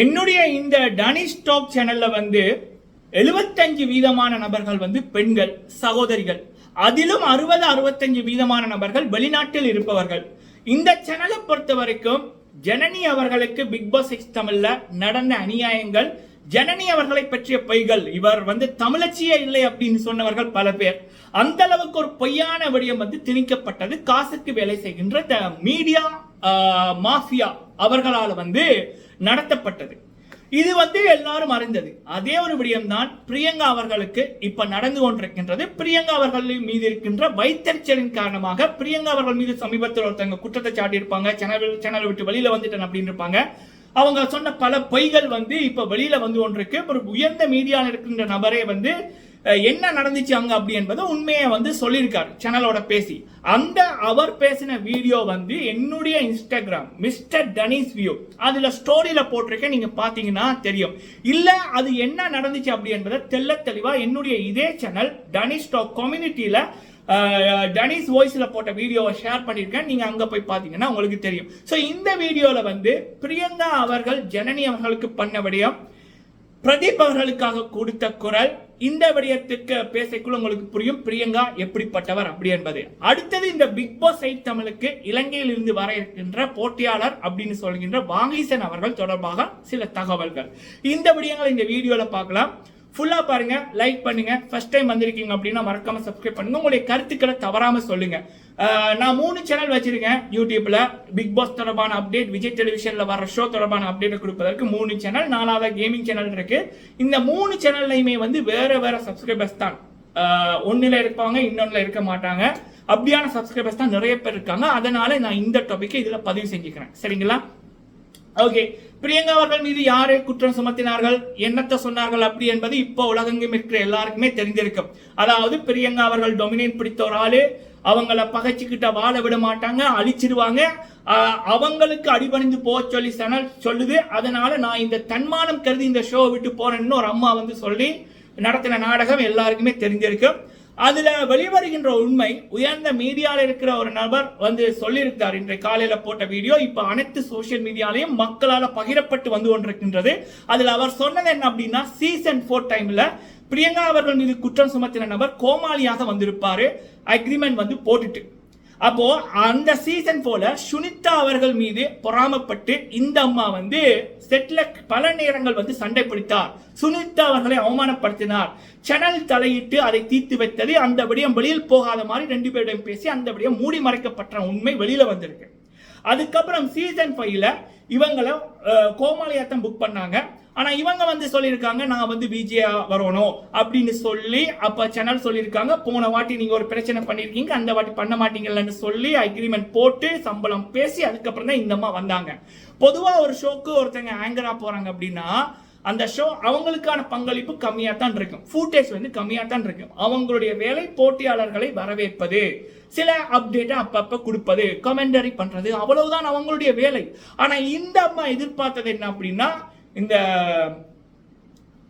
என்னுடைய இந்த டனி ஸ்டாக் சேனல்ல வந்து எழுபத்தஞ்சு வீதமான நபர்கள் வந்து பெண்கள் சகோதரிகள். அதிலும் அறுபது அறுபத்தஞ்சு வீதமான நபர்கள் வெளிநாட்டில் இருப்பவர்கள். இந்த சேனலை பொறுத்த வரைக்கும் ஜனனி அவர்களுக்கு பிக் பாஸ் சிக்ஸ் தமிழ்ல நடந்த அநியாயங்கள் ஜனனி அவர்களை பற்றிய பொய்கள். இவர் வந்து தமிழச்சியே இல்லை அப்படின்னு சொன்னவர்கள் பல பேர். அந்த அளவுக்கு ஒரு பொய்யான விடயம் வந்து திணிக்கப்பட்டது காசுக்கு வேலை செய்கின்ற மீடியா மாஃபியா அவர்களால் வந்து நடத்தப்பட்டது. இது வந்து எல்லாரும் அறிந்தது. அதே ஒரு விடயம்தான் பிரியங்கா அவர்களுக்கு இப்ப நடந்து கொண்டிருக்கின்றது. பிரியங்கா அவர்கள் மீது இருக்கின்ற வைத்தறிச்சலின் காரணமாக பிரியங்கா அவர்கள் மீது சமீபத்தில் ஒருத்தவங்க குற்றத்தை சாட்டியிருப்பாங்க. சேனல் சேனல் விட்டு வெளியில வந்துட்டேன் அப்படின்னு இருப்பாங்க. அவங்க சொன்ன பல பொய்கள் வந்து இப்ப வெளியில வந்து ஒன்றிருக்கு ஒரு உயர்ந்த மீடியாவில் இருக்கின்ற நபரே வந்து என்ன நடந்துச்சு அங்க அப்படி என்பதை உண்மையை வந்து சொல்லியிருக்காரு சேனலோட பேசி. அந்த அவர் பேசின வீடியோ வந்து என்னுடைய இன்ஸ்டாகிராம் மிஸ்டர் டனிஸ் வியூ அதுல ஸ்டோரியில போட்டிருக்கேன் நீங்க பாத்தீங்கன்னா தெரியும். இல்ல அது என்ன நடந்துச்சு அப்படி என்பதை தெல்ல தெளிவா என்னுடைய இதே சேனல் டனிஸ் டாக் கம்யூனிட்டியில டனிஸ் வாய்ஸ்ல போட்ட வீடியோவை ஷேர் பண்ணியிருக்கேன். நீங்க அங்க போய் பாத்தீங்கன்னா உங்களுக்கு தெரியும். ஸோ இந்த வீடியோல வந்து பிரியங்கா அவர்கள் ஜனனி அவர்களுக்கு பண்ண விடயம் பிரதீப் அவர்களுக்காக கொடுத்த குரல் இந்த விடயத்துக்கு பேசக்குள்ள உங்களுக்கு புரியும். பிரியங்கா எப்படிப்பட்டவர் அப்படி என்பது. அடுத்தது இந்த பிக் பாஸ் எயிட் தமிழுக்கு இலங்கையில் இருந்து வர இருக்கின்ற போட்டியாளர் அப்படின்னு சொல்கின்ற வாங்கீசன் அவர்கள் தொடர்பாக சில தகவல்கள். இந்த விடயங்களை இந்த வீடியோல பார்க்கலாம். ஃபுல்லாக பாருங்க லைக் பண்ணுங்க. ஃபர்ஸ்ட் டைம் வந்திருக்கீங்க அப்படின்னா மறக்காம சப்ஸ்கிரைப் பண்ணுங்க. உங்களுடைய கருத்துக்களை தவறாம சொல்லுங்க. நான் மூணு சேனல் வச்சிருக்கேன். யூடியூப்ல பிக் பாஸ் தொடர்பான அப்டேட் விஜய் டெலிவிஷன்ல வர ஷோ தொடர்பான அப்டேட் கொடுப்பதற்கு மூணு சேனல் நாலாவது கேமிங் சேனல் இருக்கு. இந்த மூணு சேனல்லையுமே வந்து வேற வேற சப்ஸ்கிரைபர்ஸ் தான். ஒன்றில் இருப்பாங்க இன்னொன்னுல இருக்க மாட்டாங்க. அப்படியான சப்ஸ்கிரைபர்ஸ் தான் நிறைய பேர் இருக்காங்க. அதனால நான் இந்த டாபிக்கை இதுல பதிவு செஞ்சுக்கிறேன். சரிங்களா? ஓகே பிரியங்கா அவர்கள் மீது யாரை குற்றம் சுமத்தினார்கள்? என்னத்தை சொன்னார்கள் அப்படி என்பது இப்போ உலகெங்கும் இருக்கிற எல்லாருக்குமே தெரிஞ்சிருக்கும் அதாவது பிரியங்கா அவர்கள் டொமினேட் பிடித்த ஒரு ஆளு அவங்கள பகைச்சிக்கிட்ட வாழ விட மாட்டாங்க அழிச்சிருவாங்க. அவங்களுக்கு அடிபணிந்து போக சொல்லி சனல் சொல்லுது. அதனால நான் இந்த தன்மானம் கருதி இந்த ஷோ விட்டு போறேன்னு ஒரு அம்மா வந்து சொல்லி நடத்தின நாடகம் எல்லாருக்குமே தெரிஞ்சிருக்கும் அதுல வெளிவருகின்ற உண்மை உயர்ந்த மீடியால இருக்கிற ஒரு நபர் வந்து சொல்லியிருக்கார். இன்றைய காலையில போட்ட வீடியோ இப்ப அனைத்து சோசியல் மீடியாலையும் மக்களால பகிரப்பட்டு வந்து கொண்டிருக்கின்றது. அதுல அவர் சொன்னது என்ன அப்படின்னா சீசன் ஃபோர் டைம்ல பிரியங்கா அவர்கள் மீது குற்றம் சுமத்தின நபர் கோமாளியாக வந்திருப்பாரு. அக்ரிமெண்ட் வந்து போட்டுட்டு. அப்போ அந்த சீசன் போல சுனிதா அவர்கள் மீது பொறாமப்பட்டு இந்த அம்மா வந்து செட்ல பல நேரங்கள் வந்து சண்டை பிடித்தார். சுனிதா அவர்களை அவமானப்படுத்தினார். சேனல் தலையிட்டு அதை தீர்த்து வைத்தது அந்த விடயம் வெளியில் போகாத மாதிரி ரெண்டு பேரிடம் பேசி அந்த விடயம் மூடி மறைக்கப்பட்ட உண்மை வெளியில வந்திருக்கு. அதுக்கப்புறம் சீசன் ஃபைவ்ல இவங்களை கோமாளியாத்தம் புக் பண்ணாங்க. ஆனா இவங்க வந்து சொல்லியிருக்காங்க நான் வந்து விஜயா வரணும் அப்படின்னு சொல்லி அப்ப சேனல் சொல்லியிருக்காங்க போன வாட்டி நீங்க ஒரு பிரச்சனை பண்ணிருக்கீங்க அந்த வாட்டி பண்ண மாட்டீங்கன்னு சொல்லி அக்ரிமெண்ட் போட்டு சம்பளம் பேசி அதுக்கப்புறம் தான் இந்த வந்தாங்க. பொதுவா ஒரு ஷோக்கு ஒருத்தங்க ஆங்கரா போறாங்க அப்படின்னா அந்த ஷோ அவங்களுக்கான பங்களிப்பு கம்மியாக தான் இருக்கும். ஃபூட்டேஜ் வந்து கம்மியாக தான் இருக்கும். அவங்களுடைய வேலை போட்டியாளர்களை வரவேற்பது சில அப்டேட்டை அப்பப்போ கொடுப்பது கமெண்டரி பண்றது அவ்வளவுதான் அவங்களுடைய வேலை. ஆனா இந்த அம்மா எதிர்பார்த்தது என்ன அப்படின்னா இந்த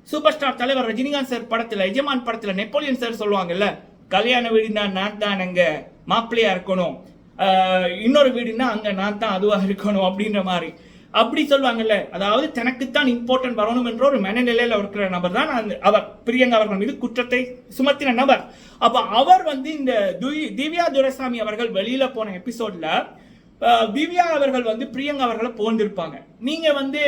சூப்பர் ஸ்டார் தலைவர் ரஜினிகாந்த் சார் படத்தில் எஜமான் படத்தில் நெப்போலியன் சார் சொல்லுவாங்கல்ல கல்யாண வீடுனா நான் தான் அங்கே மாப்பிள்ளையாக இருக்கணும் இன்னொரு வீடுனா அங்கே நான் தான் அதுவாக இருக்கணும் அப்படின்ற மாதிரி. அப்படி சொல்லுவாங்கல்ல அதாவது தனக்குத்தான் இம்பார்ட்டன்ட் வரணும் என்ற ஒரு மனநிலையில் இருக்கிற நபர் தான் அந்த- அவர் பிரியங்கா அவர்கள் மீது குற்றத்தை சுமத்தின நபர். அப்போ அவர் வந்து இந்த துய் திவ்யா துரைசாமி அவர்கள் வெளியில் போன எபிசோடில் திவ்யா அவர்கள் வந்து பிரியங்கா அவர்களை போந்திருப்பாங்க நீங்க வந்து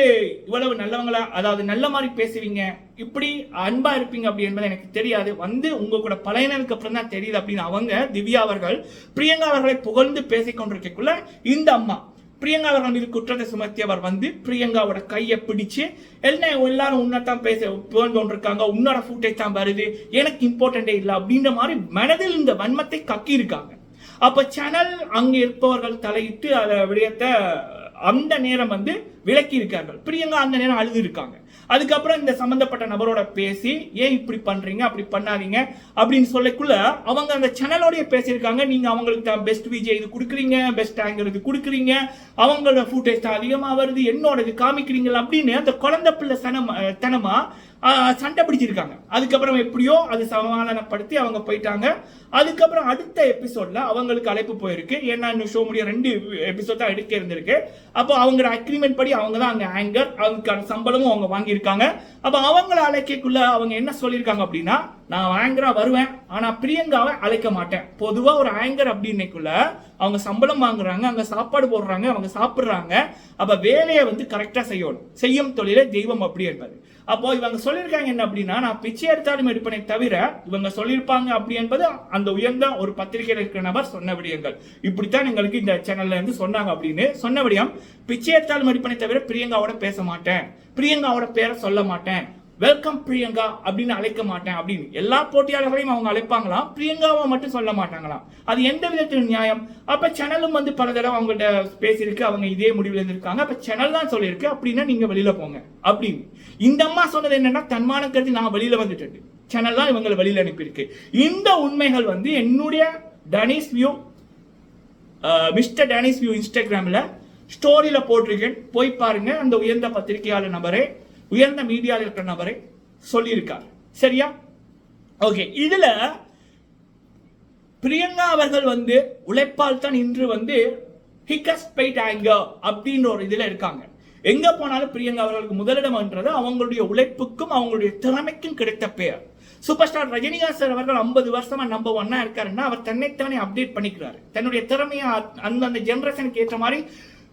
இவ்வளவு நல்லவங்களா அதாவது நல்ல மாதிரி பேசுவீங்க இப்படி அன்பா இருப்பீங்க அப்படி என்பது எனக்கு தெரியாது. வந்து உங்க கூட பழையனதுக்கு அப்புறம் தான் தெரியுது அப்படின்னு அவங்க திவ்யா அவர்கள் பிரியங்கா அவர்களை புகழ்ந்து பேசிக்கொண்டிருக்கக்குள்ள இந்த அம்மா பிரியங்கா அவர்கள் மீது குற்றத்தை சுமத்தியவர் வந்து பிரியங்காவோட கையை பிடிச்சு என்ன எல்லாரும் உன்னத்தான் பேச புகழ்ந்து உன்னோட ஃபுட்டேஜ் தான் வருது எனக்கு இம்பார்ட்டண்டே இல்லை அப்படின்ற மாதிரி மனதில் இந்த வன்மத்தை கக்கி இருக்காங்க அப்ப சேனல் அங்க இருப்பவர்கள் தலையிட்டு அத விடயத்தை அந்த நேரம் வந்து விளக்கி இருக்கார்கள் பிரியங்கா அந்த நேரம் அழுது இருக்காங்க அதுக்கப்புறம் இந்த சம்பந்தப்பட்ட நபரோட பேசி ஏன் இப்படி பண்றீங்க? அப்படி பண்ணாதீங்க. அப்படின்னு சொல்லக்குள்ள அவங்க அந்த சேனலோடய பேசியிருக்காங்க. நீங்க அவங்களுக்கு தான் பெஸ்ட் விஜய் இது கொடுக்குறீங்க பெஸ்ட் ஆங்கர் இது கொடுக்குறீங்க. அவங்களோட ஃபுட்டேஜ் தான் அதிகமா வருது. என்னோட இது காமிக்கிறீங்களா அப்படின்னு அந்த குழந்தை பிள்ளை சனம் தனமா ஆஹ், சண்டை பிடிச்சிருக்காங்க. அதுக்கப்புறம் எப்படியோ அது சமாதானப்படுத்தி அவங்க போயிட்டாங்க. அதுக்கப்புறம் அடுத்த எபிசோட்ல அவங்களுக்கு அழைப்பு போயிருக்கு. ஏன்னா இன்னும் ஷோ முடிய ரெண்டு எபிசோட் தான் எடுக்க இருந்திருக்கு. அப்போ அவங்க அக்ரிமெண்ட் படி அவங்க தான் அங்கே ஆங்கர் அவங்களுக்கான சம்பளமும் அவங்க வாங்கியிருக்காங்க. அப்ப அவங்கள அழைக்கக்குள்ள அவங்க என்ன சொல்லியிருக்காங்க அப்படின்னா நான் ஆங்கரா வருவேன் ஆனா பிரியங்காவை அழைக்க மாட்டேன். பொதுவா ஒரு ஆங்கர் அப்படின்னைக்குள்ள அவங்க சம்பளம் வாங்குறாங்க அங்க சாப்பாடு போடுறாங்க அவங்க சாப்பிடுறாங்க. அப்ப வேலையை வந்து கரெக்டா செய்யணும். செய்யும் தொழிலை தெய்வம் அப்படி என்பது அப்போ இவங்க சொல்லியிருக்காங்க என்ன அப்படின்னா நான் பிச்சை எடுத்தாலும் எடுப்பனை தவிர இவங்க சொல்லியிருப்பாங்க அப்படி என்பது அந்த உயர்ந்த ஒரு பத்திரிகையில் இருக்கிற நபர் சொன்ன விடயங்கள். இப்படித்தான் எங்களுக்கு இந்த சேனல்ல இருந்து சொன்னாங்க அப்படின்னு சொன்ன விடயம் பிச்சை எடுத்தாலும் எடுப்பனை தவிர பிரியங்காவோட பேச மாட்டேன். பிரியங்காவோட பேரை சொல்ல மாட்டேன். வெல்கம் பிரியங்கா அப்படின்னு அழைக்க மாட்டேன் அப்படின்னு. எல்லா போட்டியாளர்களையும் அவங்க அழைப்பாங்களாம் பிரியங்காவை மட்டும் சொல்ல மாட்டாங்களாம் அது எந்த விதத்தில் நியாயம். அப்ப சேனலும் வந்து பல தடவை அவங்கள்ட்ட பேசியிருக்கு. அவங்க இதே முடிவில் இருந்திருக்காங்க. அப்ப சேனல் தான் சொல்லியிருக்கு. அப்படின்னா நீங்க வெளியில போங்க. அப்படின்னு. இந்த அம்மா சொன்னது என்னன்னா தன்மான கருதி நான் வெளியில வந்துட்டு சேனல் தான் இவங்களை வெளியில அனுப்பியிருக்கு. இந்த உண்மைகள் வந்து என்னுடைய Dennis view mister Dennis view இன்ஸ்டாகிராமில் ஸ்டோரியில் போட்டிருக்கேன். போய் பாருங்க. அந்த உயர்ந்த பத்திரிகையாளர் நபரே. உயர்ந்த மீடியாவில் இருக்கிற நபரை சொல்லியிருக்கார். சரியா? ஓகே இதில் பிரியங்கா அவர்கள் வந்து உழைப்பால் தான் இன்று வந்து ஹிக்கஸ் பெய்ட் ஆங்கர் அப்படின்ற ஒரு இதில் இருக்காங்க. எங்க போனாலும் பிரியங்கா அவர்களுக்கு முதலிடம்ன்றது அவங்களுடைய உழைப்புக்கும் அவங்களுடைய திறமைக்கும் கிடைத்த பெயர். சூப்பர் ஸ்டார் ரஜினிகாந்த் சார் அவர்கள் ஐம்பது வருஷமா நம்பர் ஒன்னா இருக்காருன்னா அவர் தன்னைத்தானே அப்டேட் பண்ணிக்கிறாரு. தன்னுடைய திறமையை அந்தந்த ஜென்ரேஷனுக்கு ஏற்ற மாதிரி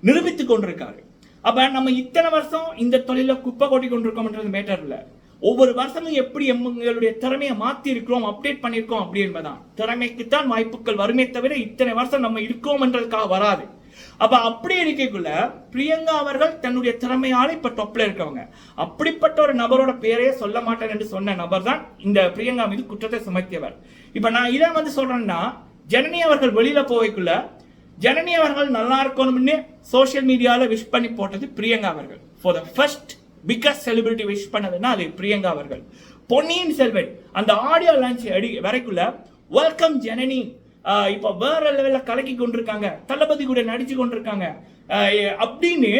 நிரூபித்துக் கொண்டிருக்காரு. அப்ப நம்ம இத்தனை வருஷம் இந்த தொழில குப்பை கொட்டி கொண்டிருக்கோம்ன்றது மேட்டர் இல்ல. ஒவ்வொரு வருஷமும் எப்படி எங்களுடைய திறமையை மாத்தி இருக்கிறோம் அப்டேட் பண்ணிருக்கோம் அப்படி என்பதான் திறமைக்குத்தான் வாய்ப்புகள் வருமே தவிர இத்தனை வருஷம் நம்ம இருக்கோம்ன்றதுக்காக வராது. அப்ப அப்படி இருக்கக்குள்ள பிரியங்கா அவர்கள் தன்னுடைய திறமையால இப்ப டொப்ல இருக்கவங்க. அப்படிப்பட்ட ஒரு நபரோட பேரையே சொல்ல மாட்டேன் என்று சொன்ன நபர் தான் இந்த பிரியங்கா மீது குற்றத்தை சுமத்தியவர். இப்ப நான் இதை வந்து சொல்றேன்னா ஜனனி அவர்கள் வெளியில போவைக்குள்ள ஜனனி அவர்கள் நல்லா இருக்கணும்னு சோஷியல் மீடியாவில் விஷ் பண்ணி போட்டது பிரியங்கா அவர்கள். For the first biggest celebrity wish பண்ணதுன்னா அது பிரியங்கா அவர்கள். பொன்னியின் செல்வன் அந்த ஆடியோ லான்ச் அடி வரைக்குள்ள வெல்கம் ஜனனி. இப்போ வேற லெவலில் கலக்கி கொண்டிருக்காங்க. தளபதி கூட நடிச்சு கொண்டிருக்காங்க. அப்படின்னு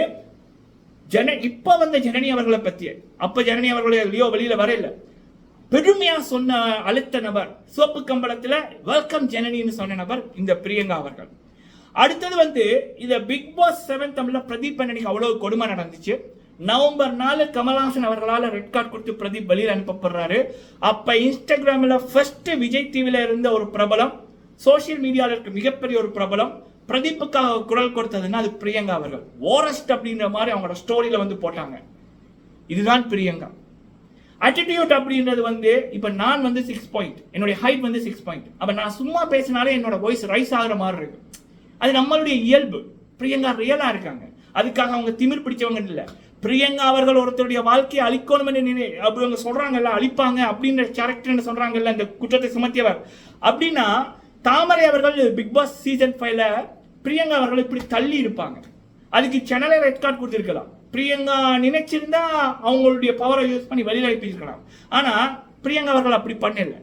ஜன இப்போ வந்த ஜனனி அவர்களை பற்றி அப்போ ஜனனி அவர்களை லியோ வெளியில் வரையில. பெருமையா சொன்ன அழுத்த நபர் சோப்பு கம்பளத்தில் வெல்கம் ஜனனின்னு சொன்ன நபர் இந்த பிரியங்கா அவர்கள். அடுத்தது வந்து இந்த பிக் பாஸ் செவன் தமிழ்ல பிரதீப் பண்ணனிக்கு அவ்வளவு கொடுமை நடந்துச்சு. நவம்பர் நாலு கமல்ஹாசன் அவர்களால் ரெட் கார்டு கொடுத்து பிரதீப் வெளியில் அனுப்பப்படுறாரு. அப்ப இன்ஸ்டாகிராமில் ஃபர்ஸ்ட் விஜய் டிவியில் இருந்த ஒரு பிரபலம் சோசியல் மீடியாவில் இருக்க மிகப்பெரிய ஒரு பிரபலம் பிரதீப்புக்காக குரல் கொடுத்ததுன்னா அது பிரியங்கா அவர்கள். ஓரஸ்ட் அப்படின்ற மாதிரி அவங்களோட ஸ்டோரியில வந்து போட்டாங்க. இதுதான் பிரியங்கா. அட்டிடியூட் அப்படின்றது வந்து இப்போ நான் வந்து சிக்ஸ் பாயிண்ட் என்னுடைய ஹைட் வந்து சிக்ஸ் பாயிண்ட் அப்போ நான் சும்மா பேசினாலே என்னோட வாய்ஸ் ரைஸ் ஆகிற மாதிரி இருக்கு. அது நம்மளுடைய இயல்பு. பிரியங்கா ரியலாக இருக்காங்க. அதுக்காக அவங்க திமிர் பிடிச்சவங்க இல்லை. பிரியங்கா அவர்கள் ஒருத்தருடைய வாழ்க்கையை அழிக்கணும்னு நினை அப்படி அவங்க சொல்கிறாங்கல்ல அழிப்பாங்க அப்படின்ற கேரக்டர்னு சொல்கிறாங்கல்ல இந்த குற்றத்தை சுமத்தியவர். அப்படின்னா தாமரை அவர்கள் பிக் பாஸ் சீசன் ஃபைவ்ல பிரியங்கா அவர்கள் இப்படி தள்ளி இருப்பாங்க. அதுக்கு சென்னலை ரெட் கார்டு கொடுத்துருக்கலாம். பிரியங்கா நினைச்சிருந்தா அவங்களுடைய பவரை யூஸ் பண்ணி வெளியில அனுப்பியிருக்கலாம். ஆனால் பிரியங்கா அவர்கள் அப்படி பண்ணலை.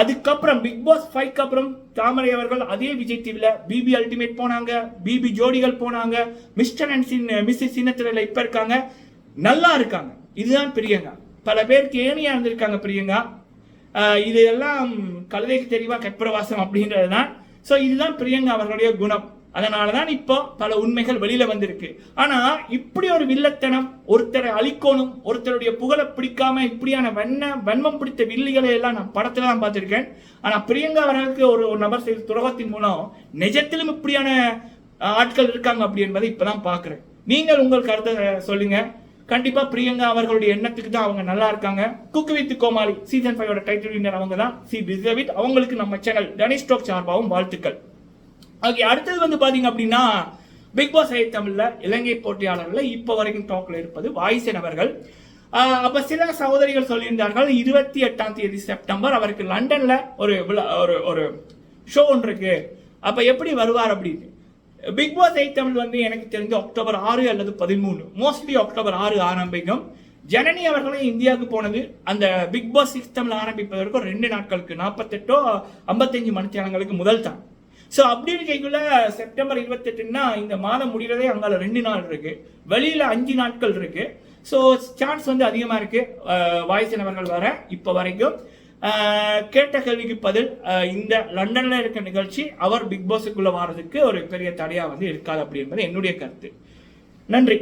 அதுக்கப்புறம் பிக் பாஸ் ஃபைவ்க்கு அப்புறம் தாமரை அவர்கள் அதே விஜய் டிவியில் பிபி அல்டிமேட் போனாங்க பிபி ஜோடிகள் போனாங்க மிஸ்டர் அண்ட் சின் மிஸ்ஸஸ் சின்னத்திரையில் இப்போ இருக்காங்க நல்லா இருக்காங்க. இதுதான் பிரியங்கா. பல பேருக்கு ஏனியா இருந்திருக்காங்க பிரியங்கா. இது எல்லாம் கழுதைக்கு தெளிவாக கற்பரவாசம் அப்படின்றது தான் ஸோ இதுதான் பிரியங்கா அவர்களுடைய குணம். அதனால தான் இப்போ பல உண்மைகள் வெளியில வந்திருக்கு. ஆனா இப்படி ஒரு வில்லத்தனம் ஒருத்தரை அழிக்கணும் ஒருத்தருடைய புகழை பிடிக்காம இப்படியான வெண்ண வன்மம் பிடித்த வில்லிகளை எல்லாம் நான் படத்துல தான் பார்த்திருக்கேன். ஆனா பிரியங்கா அவர்களுக்கு ஒரு நபர் செய்த துரோகத்தின் மூலம் நிஜத்திலும் இப்படியான ஆட்கள் இருக்காங்க அப்படி என்பதை இப்பதான் பாக்குறேன் நீங்கள் உங்கள் கருத்தை சொல்லுங்க. கண்டிப்பா பிரியங்கா அவர்களுடைய எண்ணத்துக்கு தான் அவங்க நல்லா இருக்காங்க. குக்கு வித் கோமாளி சீசன் ஃபைவோட டைட்டில் வின்னர் அவங்க தான் சி டிசர்வ் அவங்களுக்கு நம்ம சேனல் டனிஷ் ஸ்டோக் சார்பாகவும் வாழ்த்துக்கள். ஓகே அடுத்தது வந்து பாத்தீங்க அப்படின்னா பிக் பாஸ் ஐ தமிழ்ல இலங்கை போட்டியாளர்கள் இப்போ வரைக்கும் டாக்ல இருப்பது வாய்ஸன் அவர்கள். அப்போ அப்ப சில சகோதரிகள் சொல்லியிருந்தார்கள் இருபத்தி எட்டாம் தேதி செப்டம்பர் அவருக்கு லண்டன்ல ஒரு ஒரு ஒரு ஷோ ஒன்று இருக்கு. அப்ப எப்படி வருவார் அப்படின்னு? பிக் பாஸ் ஐ தமிழ் வந்து எனக்கு தெரிஞ்சு அக்டோபர் ஆறு அல்லது பதிமூணு. மோஸ்ட்லி அக்டோபர் ஆறு ஆரம்பிக்கும். ஜனனி அவர்களும் இந்தியாவுக்கு போனது அந்த பிக் பாஸ் சிக்ஸ் தமிழ் ஆரம்பிப்பதற்கு ரெண்டு நாட்களுக்கு நாற்பத்தெட்டோ ஐம்பத்தஞ்சு மணித்தியாலங்களுக்கு முதல் தான். ஸோ அப்படி இருக்கைக்குள்ள செப்டம்பர் இருபத்தெட்டுன்னா இந்த மாதம் முடிகிறதே அங்கால ரெண்டு நாள் இருக்கு. வெளியில அஞ்சு நாட்கள் இருக்கு. ஸோ சான்ஸ் வந்து அதிகமாக இருக்கு. வாய்ஸ் அவர்கள் வர இப்போ வரைக்கும். கேட்ட கேள்விக்கு பதில் இந்த லண்டன்ல இருக்க நிகழ்ச்சி அவர் பிக் பாஸுக்குள்ள வர்றதுக்கு ஒரு பெரிய தடையா வந்து இருக்காது அப்படி என்பது என்னுடைய கருத்து. நன்றி.